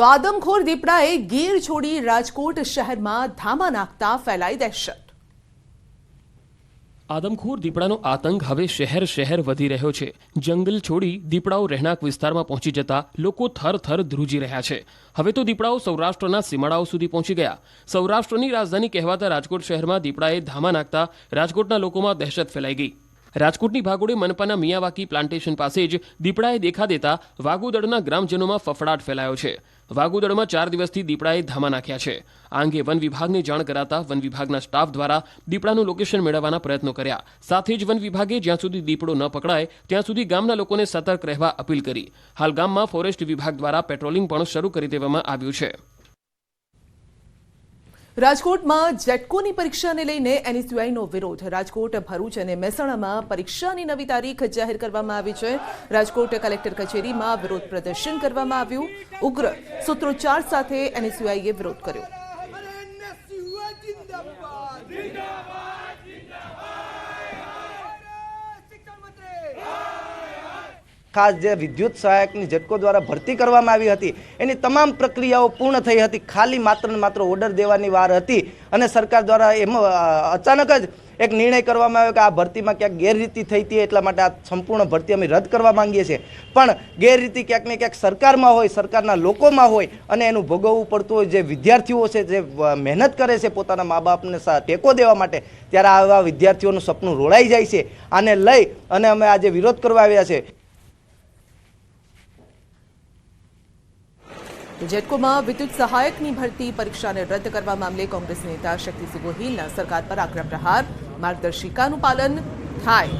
તો આદમખોર દીપડાએ ગીર છોડી રાજકોટ શહેરમાં ધામા નાખતા ફેલાઈ દહેશત. આદમખોર દીપડાનો આતંક હવે શહેર શહેર વધી રહ્યો છે. જંગલ છોડી દીપડાઓ રહેણાંક વિસ્તારમાં પહોંચી જતા લોકો થર થર ધ્રુજી રહ્યા છે. હવે તો દીપડાઓ સૌરાષ્ટ્રના સીમાડાઓ સુધી પહોંચી ગયા. સૌરાષ્ટ્રની રાજધાની કહેવાતા રાજકોટ શહેરમાં દીપડાએ ધામા નાખતા રાજકોટના લોકોમાં દહેશત ફેલાઈ ગઈ. રાજકોટની ભાગોળે મનપાના મિયાવાકી પ્લાન્ટેશન પાસે જ દીપડાએ દેખા દેતા વાગુદળના ગ્રામજનોમાં ફફડાટ ફેલાયો છે. વાગુદળમાં ચાર દિવસથી દીપડાએ ધામા નાખ્યા છે. આ અંગે વન વિભાગને જાણ કરાતા વન વિભાગના સ્ટાફ દ્વારા દીપડાનું લોકેશન મેળવવાના પ્રયત્નો કર્યા. સાથે જ વન વિભાગે જ્યાં સુધી દીપડો ન પકડાય, ત્યાં સુધી ગામના લોકોને સતર્ક રહેવા અપીલ કરી. હાલ ગામમાં ફોરેસ્ટ વિભાગ દ્વારા પેટ્રોલિંગ પણ શરૂ કરી દેવામાં આવ્યું છે. રાજકોટમાં જેટકોની પરીક્ષાને લઈને એનએસયુઆઈનો વિરોધ. રાજકોટ, ભરૂચ અને મહેસાણામાં પરીક્ષાની નવી તારીખ જાહેર કરવામાં આવી છે. રાજકોટ કલેક્ટર કચેરીમાં વિરોધ પ્રદર્શન કરવામાં આવ્યું. ઉગ્ર સૂત્રોચ્ચાર સાથે એનએસયુઆઈએ વિરોધ કર્યો. ખાસ જે વિદ્યુત સહાયકની ઝટકો દ્વારા ભરતી કરવામાં આવી હતી, એની તમામ પ્રક્રિયાઓ પૂર્ણ થઈ હતી, ખાલી માત્ર ને માત્ર ઓર્ડર દેવાની વાર હતી અને સરકાર દ્વારા એમ અચાનક જ એક નિર્ણય કરવામાં આવ્યો કે આ ભરતીમાં ક્યાંક ગેરરીતિ થઈ હતી એટલા માટે આ સંપૂર્ણ ભરતી અમે રદ કરવા માંગીએ છીએ. પણ ગેરરીતિ ક્યાંક ને ક્યાંક સરકારમાં હોય, સરકારના લોકોમાં હોય અને એનું ભોગવવું પડતું હોય, જે વિદ્યાર્થીઓ છે, જે મહેનત કરે છે પોતાના મા બાપને ટેકો દેવા માટે, ત્યારે આવા વિદ્યાર્થીઓનું સપનું રોળાઈ જાય છે. આને લઈ અને અમે આજે વિરોધ કરવા આવ્યા છે જેટકોમાં વિદ્યુત સહાયકની ભરતી, પરીક્ષાને રદ કરવા મામલે કોંગ્રેસ નેતા શક્તિસિંહ ગોહિલના સરકાર પર આગ્રહ પ્રહાર. માર્ગદર્શિકાનું પાલન થાય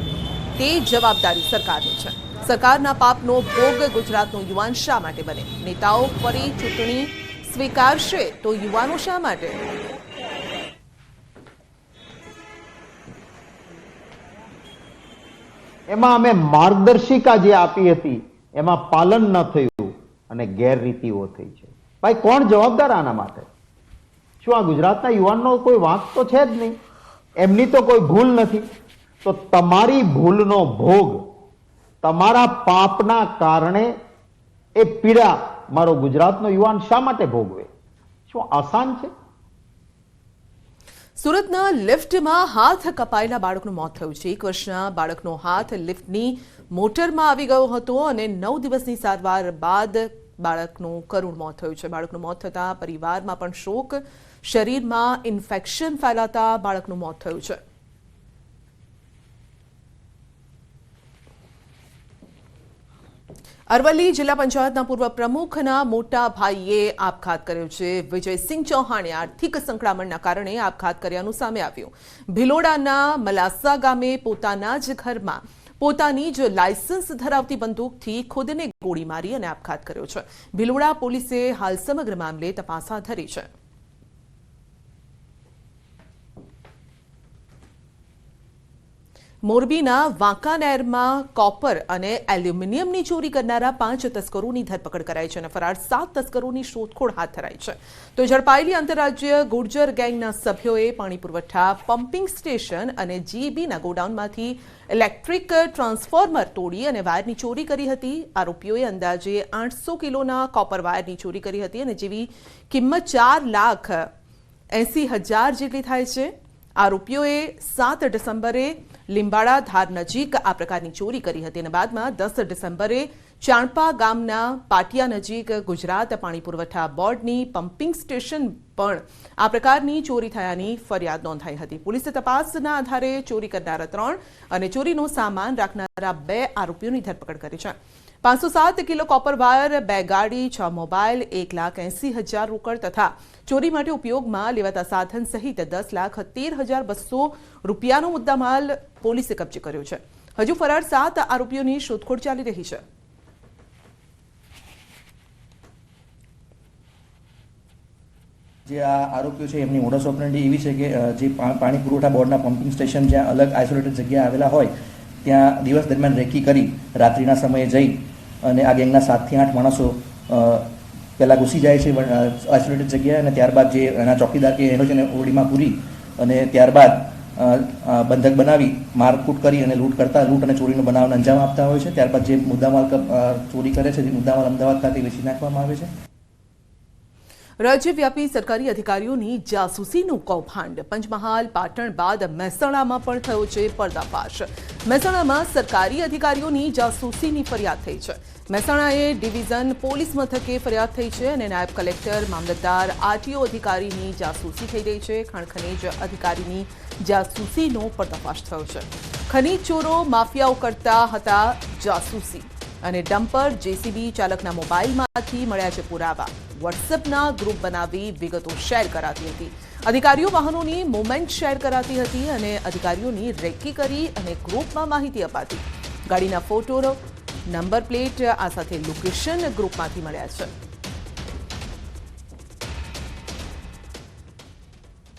તે જવાબદારી સરકારની છે. સરકારના પાપનો ભોગ ગુજરાતનો યુવાન શા માટે બને? નેતાઓ ફરી ચૂંટણી સ્વીકારશે તો યુવાનો શા માટે? એમાં અમે માર્ગદર્શિકા જે આપી હતી, એમાં પાલન ન થયું. અને ગેરરીતિઓ થઈ છે. ભાઈ, કોણ જવાબદાર આના માટે? શું આ ગુજરાતના યુવાનનો કોઈ વાંક તો છે જ નહીં? એમની તો કોઈ ભૂલ નથી. તો તમારી ભૂલનો ભોગ, તમારા પાપના કારણે એ પીડા મારો ગુજરાતનો યુવાન શા માટે ભોગવે? શું આસાન છે? સુરતના લિફ્ટમાં હાથ કપાયેલા બાળકનું મોત થયું છે. એક વર્ષના બાળકનો હાથ લિફ્ટની મોટરમાં આવી ગયો હતો અને નવ દિવસની સારવાર બાદ બાળકનું કરુણ મોત થયું છે. બાળકનું મોત થતાં પરિવારમાં પણ શોક. શરીરમાં ઇન્ફેક્શન ફેલાતા બાળકનું મોત થયું છે. અરવલ્લી જિલ્લા પંચાયતના પૂર્વ પ્રમુખના મોટા ભાઈએ આપઘાત કર્યો છે. વિજયસિંહ ચૌહાણે આર્થિક સંકળામણના કારણે આપઘાત કર્યાનું સામે આવ્યું. ભિલોડાના મલાસા ગામે પોતાના જ ઘરમાં પોતાની જ લાયસન્સ ધરાવતી બંદૂકથી ખુદને ગોળી મારી અને આપઘાત કર્યો છે. ભિલોડા પોલીસે હાલ સમગ્ર મામલે તપાસ હાથ ધરી છે. મોરબીના વાંકાનેરમાં કોપર અને એલ્યુમિનિયમની ચોરી કરનારા પાંચ તસ્કરોની ધરપકડ કરાઈ છે અને ફરાર સાત તસ્કરોની શોધખોળ હાથ ધરાઈ છે. તો ઝડપાયેલી આંતરરાજ્ય ગુર્જર ગેંગના સભ્યોએ પાણી પુરવઠા, પમ્પિંગ સ્ટેશન અને જીઈબીના ગોડાઉનમાંથી ઇલેક્ટ્રિક ટ્રાન્સફોર્મર તોડી અને વાયરની ચોરી કરી હતી. આરોપીઓએ અંદાજે આઠસો કિલોના કોપર વાયરની ચોરી કરી હતી અને જેવી કિંમત ચાર લાખ એસી હજાર જેટલી થાય છે. આરોપીઓએ સાત ડિસેમ્બરે લીંબાડા ધાર નજીક આ પ્રકારની ચોરી કરી હતી અને બાદમાં દસ ડિસેમ્બરે ચાણપા ગામના પાટિયા નજીક ગુજરાત પાણી પુરવઠા બોર્ડની પમ્પિંગ સ્ટેશન પણ આ પ્રકારની ચોરી થયાની ફરિયાદ નોંધાઈ હતી. પોલીસે તપાસના આધારે ચોરી કરનારા ત્રણ અને ચોરીનો સામાન રાખનારા બે આરોપીઓની ધરપકડ કરી છે. પાંચસો સાત કિલો કોપર વાયર, બે ગાડી, છ મોબાઈલ, એક લાખ એસી હજાર રોકડ તથા ચોરી માટે ઉપયોગમાં લેવાતા સાધન સહિત દસ લાખ તેર હજાર બસો રૂપિયાનો મુદ્દામાલ પોલીસે કબજે કર્યો છે. હજુ ફરાર સાત આરોપીઓની શોધખોળ ચાલી રહી છે. જે આ આરોપીઓ છે, એમની મોડસ ઓપરેન્ડી એવી છે કે જે પાણી પુરવઠા બોર્ડના પમ્પિંગ સ્ટેશન જ્યાં અલગ આઇસોલેટેડ જગ્યા આવેલા હોય, ત્યાં દિવસ દરમિયાન રેકી કરી, રાત્રિના સમયે જઈ અને આ ગેંગના સાતથી આઠ માણસો પહેલાં ઘૂસી જાય છે આઇસોલેટેડ જગ્યાએ અને ત્યારબાદ જે એના ચોકીદાર કે એનો છે એને ઓરડીમાં પૂરી અને ત્યારબાદ બંધક બનાવી, મારકૂટ કરી અને લૂંટ કરતા, લૂંટ અને ચોરીનો બનાવને અંજામ આપતા હોય છે. ત્યારબાદ જે મુદ્દામાલ ચોરી કરે છે તે મુદ્દામાલ અમદાવાદ ખાતે વેચી નાખવામાં આવે છે. રાજ્યવ્યાપી સરકારી અધિકારીઓની જાસૂસીનું કૌભાંડ. પંચમહાલ, પાટણ બાદ મહેસાણામાં પણ થયો છે પર્દાફાશ. મહેસાણામાં સરકારી અધિકારીઓની જાસૂસીની ફરિયાદ થઈ છે. મહેસાણાએ ડિવિઝન પોલીસ મથકે ફરિયાદ થઈ છે અને નાયબ કલેક્ટર, મામલતદાર, આરટીઓ અધિકારીની જાસૂસી થઈ રહી છે. ખાણ ખનીજ અધિકારીની જાસૂસીનો પર્દાફાશ થયો છે. ખનીજ ચોરો માફિયાઓ કરતા હતા જાસૂસી અને ડમ્પર જેસીબી ચાલકના મોબાઈલમાંથી મળ્યા છે પુરાવા. વોટ્સએપના ગ્રુપ બનાવી વિગતો શેર કરાતી હતી. અધિકારીઓ વાહનોની મુવમેન્ટ શેર કરાતી હતી અને અધિકારીઓની રેકી કરી અને ગ્રુપમાં માહિતી અપાતી. ગાડીના ફોટો નંબર પ્લેટ આ સાથે લોકેશન ગ્રુપમાંથી મળ્યા છે.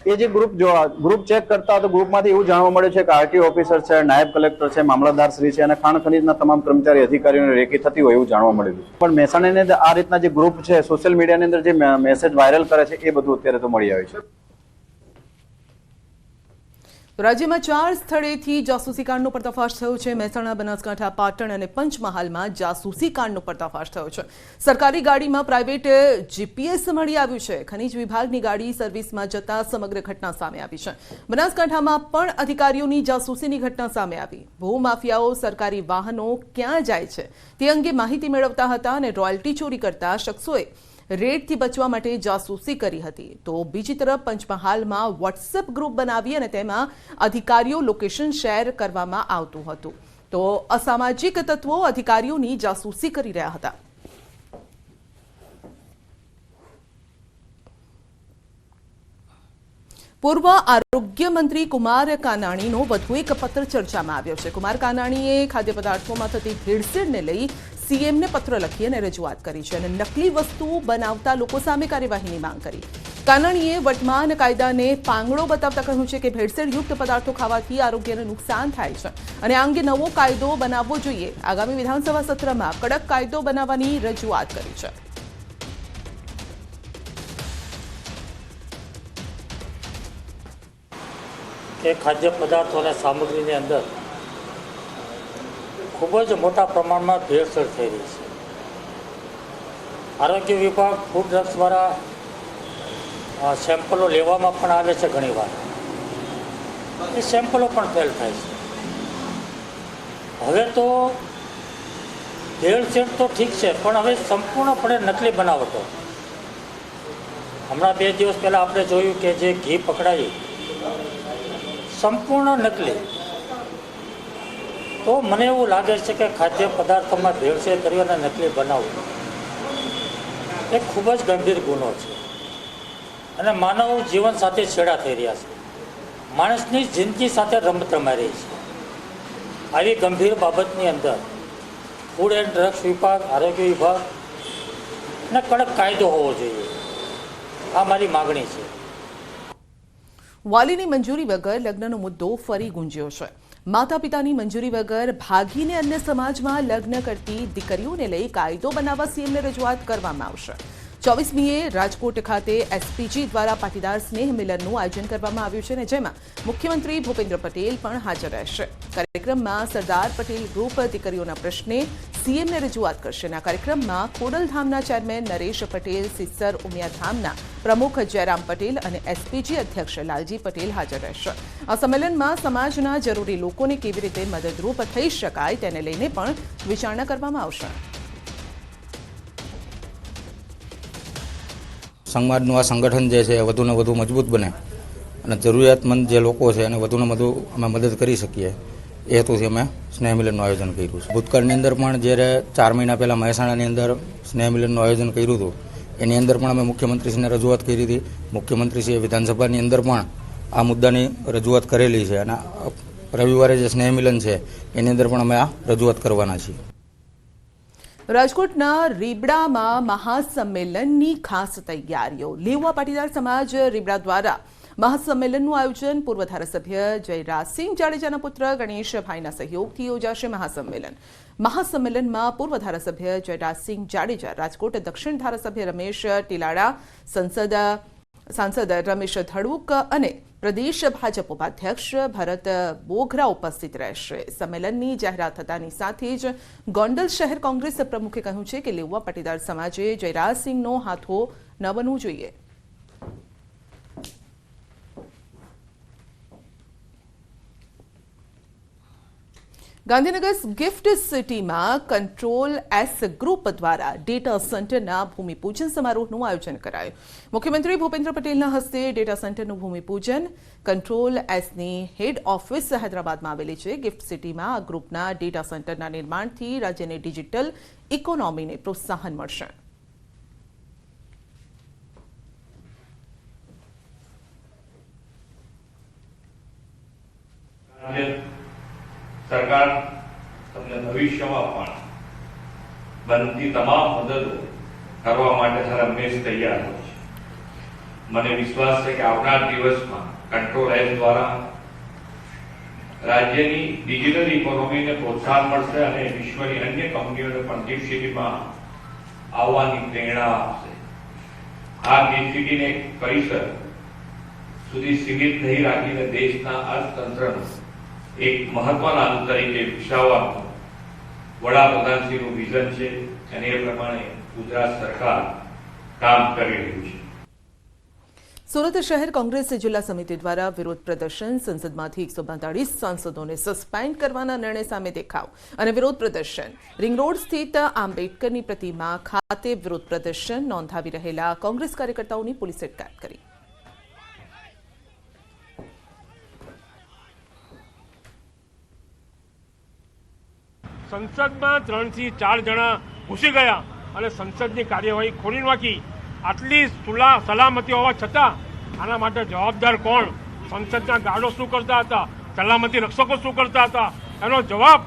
એ જે ગ્રુપ જો ગ્રુપ ચેક કરતા તો ગ્રુપમાંથી એવું જાણવા મળે છે કે આરટીઓ ઓફિસર છે, નાયબ કલેક્ટર છે, મામલતદાર શ્રી છે અને ખાણ ખનીજના તમામ કર્મચારી અધિકારીઓની રેકી થતી હોય એવું જાણવા મળેલું પણ મહેસાણાની અંદર આ રીતના જે ગ્રુપ છે સોશિયલ મીડિયાની અંદર જે મેસેજ વાયરલ કરે છે, એ બધું અત્યારે તો મળી આવે છે. રાજ્યમાં ચાર સ્થળેથી જાસૂસી કાંડનો પર્દાફાશ થયો છે. મહેસાણા, બનાસકાંઠા, પાટણ અને પંચમહાલમાં જાસૂસી કાંડનો પર્દાફાશ થયો છે. સરકારી ગાડીમાં પ્રાઇવેટ જીપીએસ મળી આવ્યું છે. ખનીજ વિભાગની ગાડી સર્વિસમાં જતા સમગ્ર ઘટના સામે આવી છે. બનાસકાંઠામાં પણ અધિકારીઓની જાસૂસીની ઘટના સામે આવી. ભૂમાફિયાઓ સરકારી વાહનો ક્યાં જાય છે તે અંગે માહિતી મેળવતા હતા અને રોયલ્ટી ચોરી કરતા શખ્સોએ રેડથી બચવા માટે જાસૂસી કરી હતી. તો બીજી તરફ પંચમહાલમાં વોટ્સએપ ગ્રુપ બનાવી અને તેમાં અધિકારીઓ લોકેશન શેર કરવામાં આવતું હતું. તો અસામાજિક તત્વો અધિકારીઓની જાસૂસી કરી રહ્યા હતા. પૂર્વ આરોગ્ય મંત્રી કુમાર કાનાણીનો વધુ એક પત્ર ચર્ચામાં આવ્યો છે. કુમાર કાનાણીએ ખાદ્ય પદાર્થોમાં થતી ભેળસેળને લઈ સીએમને પત્ર લખી અને રજૂઆત કરી છે અને નકલી વસ્તુ બનાવતા લોકો સામે કાર્યવાહીની માંગ કરી. કાનાણીએ વર્તમાન કાયદાને પાંગળો બતાવતા કહ્યું છે કે ભેળસેળયુક્ત પદાર્થો ખાવાથી આરોગ્યને નુકસાન થાય છે અને આ અંગે નવો કાયદો બનાવવો જોઈએ. આગામી વિધાનસભા સત્રમાં કડક કાયદો બનાવવાની રજૂઆત કરી છે. કે ખાદ્ય પદાર્થો અને સામગ્રીની અંદર ખૂબ જ મોટા પ્રમાણમાં ભેળસેળ થઈ રહી છે. આરોગ્ય વિભાગ ફૂડ ડ્રગ્સ દ્વારા સેમ્પલો લેવામાં પણ આવે છે ઘણીવાર. એ સેમ્પલો પણ ફેલ થાય છે. હવે તો ભેળસેળ તો ઠીક છે, પણ હવે સંપૂર્ણપણે નકલી બનાવટો. હમણાં બે દિવસ પહેલાં આપણે જોયું કે જે ઘી પકડાયું, સંપૂર્ણ નકલી. તો મને એવું લાગે છે કે ખાદ્ય પદાર્થોમાં ભેળસેળ કરી અને નકલી બનાવવું એ ખૂબ જ ગંભીર ગુનો છે. અને માનવ જીવન સાથે છેડા થઈ રહ્યા છે. માણસની જિંદગી સાથે રમત રમાઈ રહી છે. આવી ગંભીર બાબતની અંદર ફૂડ એન્ડ ડ્રગ્સ વિભાગ, આરોગ્ય વિભાગ ને કડક કાયદો હોવો જોઈએ. આ મારી માગણી છે. વાલીની મંજૂરી વગર લગ્નનો મુદ્દો ફરી ગુંજ્યો છે. માતા પિતાની મંજૂરી વગર ભાગીને અન્ય સમાજમાં લગ્ન કરતી દીકરીઓને લઈ કાયદો બનાવવા સીએમને રજૂઆત કરવામાં આવશે. ચોવીસમીએ રાજકોટ ખાતે એસપીજી દ્વારા પાટીદાર સ્નેહ મિલનનું આયોજન કરવામાં આવ્યું છે અને જેમાં મુખ્યમંત્રી ભૂપેન્દ્ર પટેલ પણ હાજર રહેશે. કાર્યક્રમમાં સરદાર પટેલ ગ્રુપ દીકરીઓના પ્રશ્ને સીએમને રજૂઆત કરશે અને આ કાર્યક્રમમાં કોડલધામના ચેરમેન નરેશ પટેલ, સિસ્સર ઉમિયાધામના પ્રમુખ જયરામ પટેલ અને એસપીજી અધ્યક્ષ લાલજી પટેલ હાજર રહેશે. આ સંમેલનમાં સમાજના જરૂરી લોકોને કેવી રીતે મદદરૂપ થઈ શકાય તેને લઈને પણ વિચારણા કરવામાં આવશે. સમાજનું આ સંગઠન જે છે વધુને વધુ મજબૂત બને. અને જરૂરિયાતમંદ જે લોકો છે એને વધુને વધુ અમે મદદ કરી શકીએ. એ હેતુથી અમે સ્નેહ મિલનનું આયોજન કર્યું છે. ભૂતકાળની અંદર પણ જ્યારે ચાર મહિના પહેલાં મહેસાણાની અંદર સ્નેહ મિલનનું આયોજન કર્યું હતું, એની અંદર પણ અમે મુખ્યમંત્રીશ્રીને રજૂઆત કરી હતી. મુખ્યમંત્રીશ્રીએ વિધાનસભાની અંદર પણ આ મુદ્દાની રજૂઆત કરેલી છે. અને રવિવારે જે સ્નેહ મિલન છે, એની અંદર પણ અમે આ રજૂઆત કરવાના છીએ. રાજકોટના રીબડામાં મહાસંમેલનની ખાસ તૈયારીઓ. લેવા પાટીદાર સમાજ રીબડા દ્વારા મહાસંમેલનનું આયોજન. પૂર્વ ધારાસભ્ય જયરાજસિંહ જાડેજાના પુત્ર ગણેશભાઈના સહયોગથી યોજાશે મહાસંમેલન. મહાસંમેલનમાં પૂર્વ ધારાસભ્ય જયરાજસિંહ જાડેજા, રાજકોટ દક્ષિણ ધારાસભ્ય રમેશ ટીલાડા, સંસદ, સાંસદ રમેશ ધડુક અને પ્રદેશ ભાજપ ઉપાધ્યક્ષ ભરત બોઘરા ઉપસ્થિત રહેશે. સંમેલનની જાહેરાત થતાની સાથે જ ગોંડલ શહેર કોંગ્રેસ પ્રમુખે કહ્યું છે કે લેઉવા પાટીદાર સમાજે જયરાજસિંહનો હાથો ન બનવું જોઈએ. ગાંધીનગર ગિફ્ટ સિટીમાં કંટ્રોલ એસ ગ્રુપ દ્વારા ડેટા સેન્ટરના ભૂમિપૂજન સમારોહનું આયોજન કરાયું. મુખ્યમંત્રી ભૂપેન્દ્ર પટેલના હસ્તે ડેટા સેન્ટરનું ભૂમિપૂજન કંટ્રોલ એસની હેડ ઓફિસ હૈદરાબાદમાં આવેલી છે. ગિફ્ટ સિટીમાં આ ગ્રુપના ડેટા સેન્ટરના નિર્માણથી રાજ્યની ડિજિટલ ઇકોનોમીને પ્રોત્સાહન મળશે. સરકાર તમને ભવિષ્યમાં પણ બનતી તમામ મદદો કરવા માટે સર હંમેશ તૈયાર હોય છે. મને વિશ્વાસ છે કે આવનાર દિવસમાં કંટ્રોલ એપ દ્વારા રાજ્યની ડિજિટલ ઇકોનોમીને પ્રોત્સાહન મળશે અને વિશ્વની અન્ય કંપનીઓને પણ ગિફ્ટ સિટીમાં આવવાની પ્રેરણા આપશે. આ ગિફ્ટ સિટીને એક પરિસર સુધી સીમિત નહીં રાખીને દેશના અર્થતંત્રનું એક મહત્વના તરીકે વિકસાવવાનું વડાપ્રધાનશ્રીનું વિઝન છે અને એ પ્રમાણે ગુજરાત સરકાર કામ કરી રહ્યું છે. સુરત શહેર કોંગ્રેસ જિલ્લા સમિતિ દ્વારા વિરોધ પ્રદર્શન સંસદમાંથી એકસો બેતાળીસ સાંસદોને સસ્પેન્ડ કરવાના નિર્ણય સામે દેખાવ અને વિરોધ પ્રદર્શન. રિંગ રોડ સ્થિત આંબેડકરની પ્રતિમા ખાતે વિરોધ પ્રદર્શન નોંધાવી રહેલા કોંગ્રેસ કાર્યકર્તાઓની પોલીસે અટકાયત કરી. સંસદમાં ત્રણથી ચાર જણા ઘૂસી ગયા અને સંસદની કાર્યવાહી ખોલી નાખી. આટલી સુલા સલામતી હોવા છતાં આના માટે જવાબદાર કોણ? સંસદના ગાર્ડો શું કરતા હતા? સલામતી રક્ષકો શું કરતા હતા? એનો જવાબ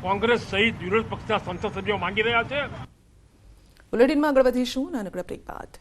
કોંગ્રેસ સહિત વિરોધ પક્ષના સંસદ સભ્યો માંગી રહ્યા છે. બુલેટિનમાં આગળ વધીશું નાનકડા બ્રેક બાદ.